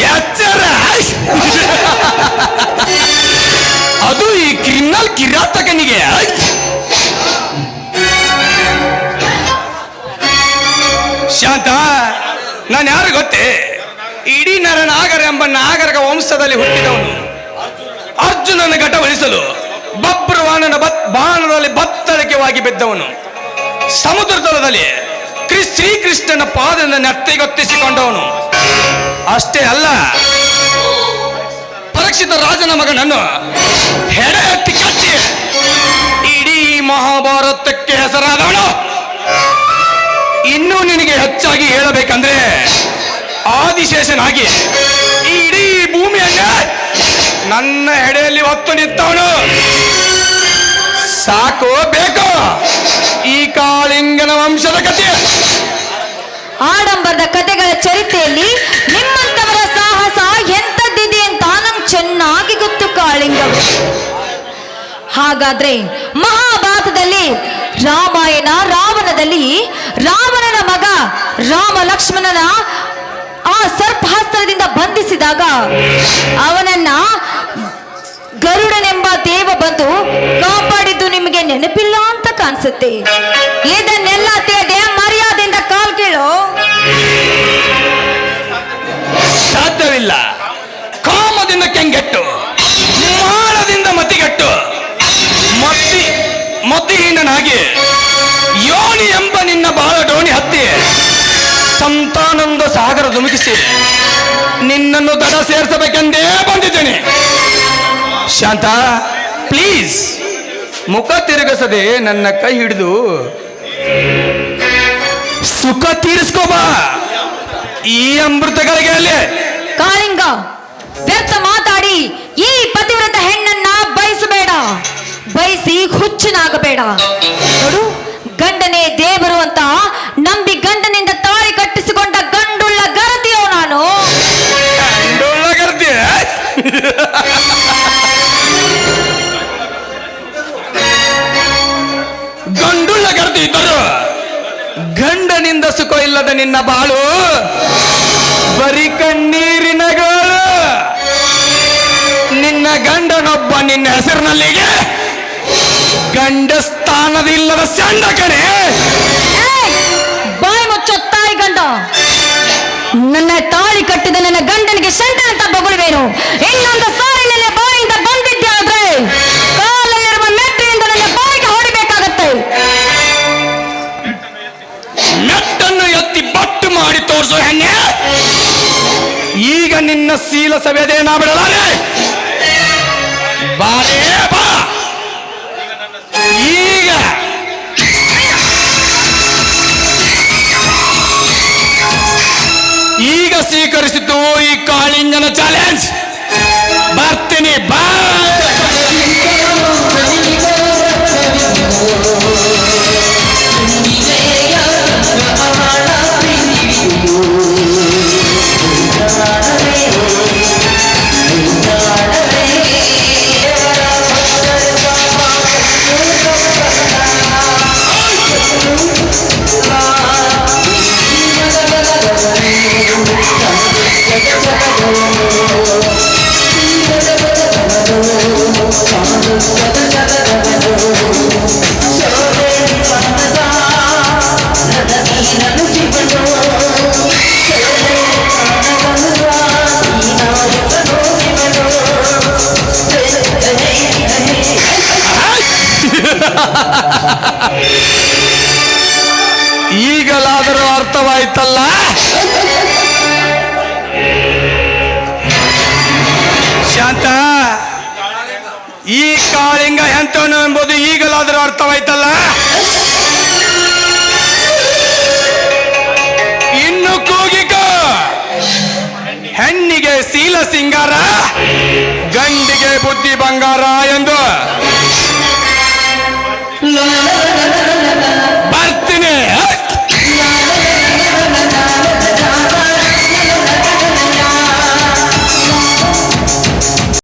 ಎಚ್ಚರ. ಅದು ಈ ಕ್ರಿಮಿನಲ್ ಕಿರಾತಕನಿಗೆ. ಶಾಂತ, ನಾನು ಯಾರು ಗೊತ್ತೇ? ಇಡೀ ನರ ನಾಗರ ಎಂಬ ನಾಗರಕ ವಂಶದಲ್ಲಿ ಹುಟ್ಟಿದವನು. ಅರ್ಜುನನ ಘಟವಳಿಸಲು ಬಬ್ರವಾಣನ ಬತ್ ಬಾಣದಲ್ಲಿ ಬತ್ತಳಿಕೆವಾಗಿ ಬಿದ್ದವನು. ಸಮುದ್ರ ತಳದಲ್ಲಿ ಶ್ರೀಕೃಷ್ಣನ ಪಾದದ ನೆತ್ತಿಗೊತ್ತಿಸಿಕೊಂಡವನು ಅಷ್ಟೇ ಅಲ್ಲ, ಪರೀಕ್ಷಿತ ರಾಜನ ಮಗನನ್ನು ಹೆಡೆ ಎತ್ತಿ ಕಚ್ಚಿ ಇಡೀ ಮಹಾಭಾರತಕ್ಕೆ ಹೆಸರಾದವನು. ಇನ್ನೂ ನಿನಗೆ ಹೆಚ್ಚಾಗಿ ಹೇಳಬೇಕಂದ್ರೆ ಆದಿಶೇಷನಾಗಿ ಇಡೀ ಭೂಮಿಯನ್ನ ನನ್ನ ಹೆಡೆಯಲ್ಲಿ ಹೊತ್ತು ನಿಂತವನು. ಸಾಕೋ ಬೇಕು. ಈ ಕಾಳಿಂಗನ ವಂಶದ ಕಥೆ. ಆಡಂಬರದ ಕಥೆಗಳ ಚರಿತೆಯಲ್ಲಿ ನಿಮ್ಮಂತವರ ಸಾಹಸ ಎಂತದ್ದಿದೆ ಅಂತ ನಂಗೆ ಚೆನ್ನಾಗಿ ಗೊತ್ತು ಕಾಳಿಂಗ ಹಾಗಾದ್ರೆ ಮಹಾಭಾರತದಲ್ಲಿ ರಾಮಾಯಣ, ರಾವಣದಲ್ಲಿ ರಾವಣನ ಮಗ ರಾಮ ಲಕ್ಷ್ಮಣನ ಆ ಸರ್ಪಾಸ್ತ್ರದಿಂದ ಬಂಧಿಸಿದಾಗ ಅವನನ್ನ ಗರುಡನೆಂಬ ದೇವ ಬಂದು ಕಾಪಾಡಿದ್ದು ನಿಮಗೆ ನೆನಪಿಲ್ಲ ಅಂತ ಕಾಣಿಸುತ್ತೆ ಇದನ್ನೆಲ್ಲ ತೇದೆ ಮರ್ಯಾದೆಯಿಂದ ಕಾಲ್ ಕೀಳು. ಸಾಧ್ಯವಿಲ್ಲ. ಕಾಮದಿಂದ ಕೆಂಗೆಟ್ಟು ಮಾಳದಿಂದ ಮತಿಗೆಟ್ಟು. ಮತ್ತಿ ಮತಿಹೀನನಾಗಿ, ಯೋನಿ ಎಂಬ ನಿನ್ನ ಬಾಳ ಡೋಣಿ ಹತ್ತಿ, ಸಂತಾನಂದ ಸಾಗರ ಧುಮುಕಿಸಿ, ನಿನ್ನನ್ನು ದಡ ಸೇರಿಸಬೇಕೆಂದೇ ಬಂದಿದ್ದೇನೆ. ಶಾಂತ ಪ್ಲೀಸ್ ಮುಖ ತಿರುಗಿಸದೆ ನನ್ನ ಕೈ ಹಿಡಿದು ಸುಖ ತೀರಿಸ್ಕೋಬಾ ಈ ಅಮೃತಗಳಿಗೆ ಅಲ್ಲೇ ಕಾಳಿಂಗ, ವ್ಯರ್ಥ ಮಾತಾಡಿ, ಈ ಪತಿವ್ರತ ಹೆಣ್ಣನ್ನ ಬಯಸಬೇಡ. ಬಯಸಿ ಹುಚ್ಚನಾಗಬೇಡ. ನೋಡು, ಗಂಡನೇ ದೇವರು ಅಂತ ಗಂಡುಳ್ಳ ಗರ್ತಿ ಇದ್ದರು. ಗಂಡನಿಂದ ಸುಖ ಇಲ್ಲದ ನಿನ್ನ ಬಾಳು. ಬರೀ ಕಣ್ಣೀರಿನಗಳು ನಿನ್ನ ಗಂಡನೊಬ್ಬ ನಿನ್ನ ಹೆಸರಿನಲ್ಲಿಗೆ ಗಂಡ ಸ್ಥಾನದಿಲ್ಲದ ಸಂಡ ಕಡೆ! ಬಾಯಿ ಮುಚ್ಚೋ ತಾಯಿ ಗಂಡ. ನನ್ನ ತಾಳಿ ಕಟ್ಟಿದ ನನ್ನ ಗಂಡನಿಗೆ ಸೆಂಟ ಅಂತ ಬೊಗಳುವೇನು ಇನ್ನೊಂದು ನಿನ್ನ ಶೀಲ ಸವೆದೇನ ಬಿಡಲಾರೆ. ಬಾರೇ ಬಾ. ಈಗ. ಈಗ ಸ್ವೀಕರಿಸಿದ್ದು ಈ ಕಾಳಿಂಗನ ಚಾಲೆಂಜ್ ಬರ್ತೀನಿ ಬಾ. ಅರ್ಥವಾಯ್ತಲ್ಲ ಶಾಂತ, ಈ ಕಾಳಿಂಗ ಎಂತವನು ಎಂಬುದು ಈಗಲಾದರೂ ಅರ್ಥವಾಯ್ತಲ್ಲ? ಇನ್ನು ಕೂಗಿಕ. ಹೆಣ್ಣಿಗೆ ಸೀಲ ಸಿಂಗಾರ, ಗಂಡಿಗೆ ಬುದ್ಧಿ ಬಂಗಾರ ಎಂದು.